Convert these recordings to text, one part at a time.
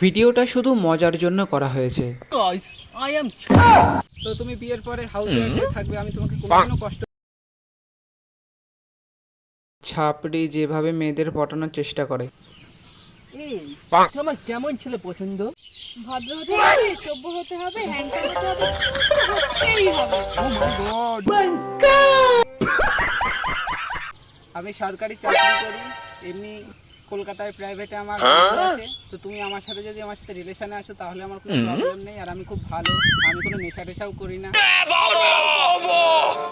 ভিডিওটা শুধু মজার জন্য করা হয়েছে। তো তুমি বিয়ের পরে হাউস থাকবে আমি তোমাকে কোনোদিনও কষ্ট ছাপড়ি যেভাবে মেয়েদের পটানোর চেষ্টা করে। তোমার কেমন ছেলে পছন্দ? ভদ্র হতে হবে সভ্য হতে হবে হ্যান্ডসাম হতে হবে আমি সরকারি চাকরি করি এমনি কলকাতায় প্রাইভেটে আমার আছে তো তুমি আমার সাথে যদি আমার সাথে রিলেশনে আসো তাহলে আমার কোনো প্রবলেম নেই আর আমি খুব ভালো। আমি কোনো নেশা টেশাও করি না।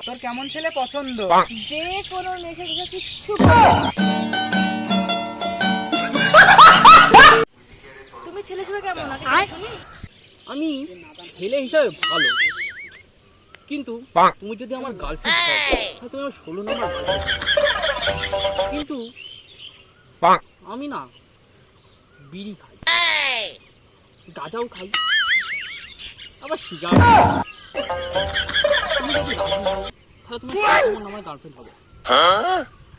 তোর কেমন ছেলে পছন্দ? যে কোনো নেশা টেশা কিচ্ছু তুমি ছেলে ছবি কেমন? আমি ছেলে হিসাবে ভালো। কিন্তু তুমি যদি আমার গার্লফ্রেন্ড হও তাহলে তুমি আমার ষোলো নম্বর। কিন্তু আমি না বিড়ি খাই। গাঁজাও খাই। আবার সিগার তুমি যদি রাজি হও তাহলে তুমি ষোলো নম্বর আমার গার্লফ্রেন্ড হবে।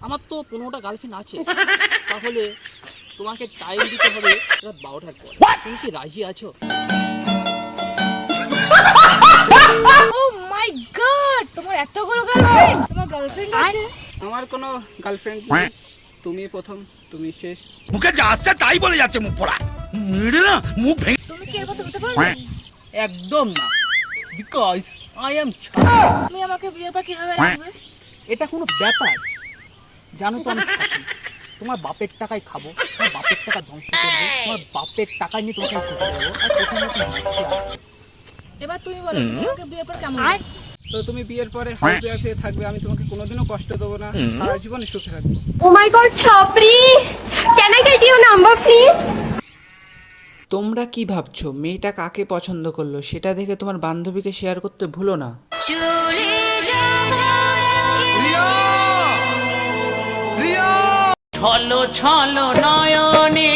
আমার তো পনেরোটা গার্লফ্রেন্ড আছে। তাহলে তোমাকে টাইম দিতে হবে রাত বারোটার পর। তুমি কি রাজি আছো? ও মাই গড তোমার এতগুলো গার্লফ্রেন্ড তোমার গার্লফ্রেন্ড আছে? আমার কোনো গার্লফ্রেন্ড নেই। তুমি প্রথম তুমি শেষ। মুখে যা আসছে তাই বলে যাচ্ছে মুখ পড়া মেরে না মুখ ভেঙে তুমি কি এরকম হতে পারবে একদম না। বিকজ আই এম তুমি আমাকে বিয়ের পর কীভাবে রাখবে? এটা কোনো ব্যাপার। জানো তো আমি তোমার বাপের টাকায় খাব তোমার বাপের টাকা ধ্বংস করব তোমার বাপের টাকা নিয়ে তোমাকে আর। এবার তুমি বলো তুমি আমাকে বিয়ের পর কেমন? তো তুমি বিয়ের পরে হাউস ওয়াইফ থাকবে আমি তোমাকে কোনোদিনও কষ্ট দেবো না। সারা জীবন সুখে রাখব Oh my god, Chapri! Can I get your number, please? তোমরা কি ভাবছ? মেয়েটা কাকে পছন্দ করল? সেটা দেখে তোমার বান্ধবীকে শেয়ার করতে ভুলো না। ছলো ছলো নয়নে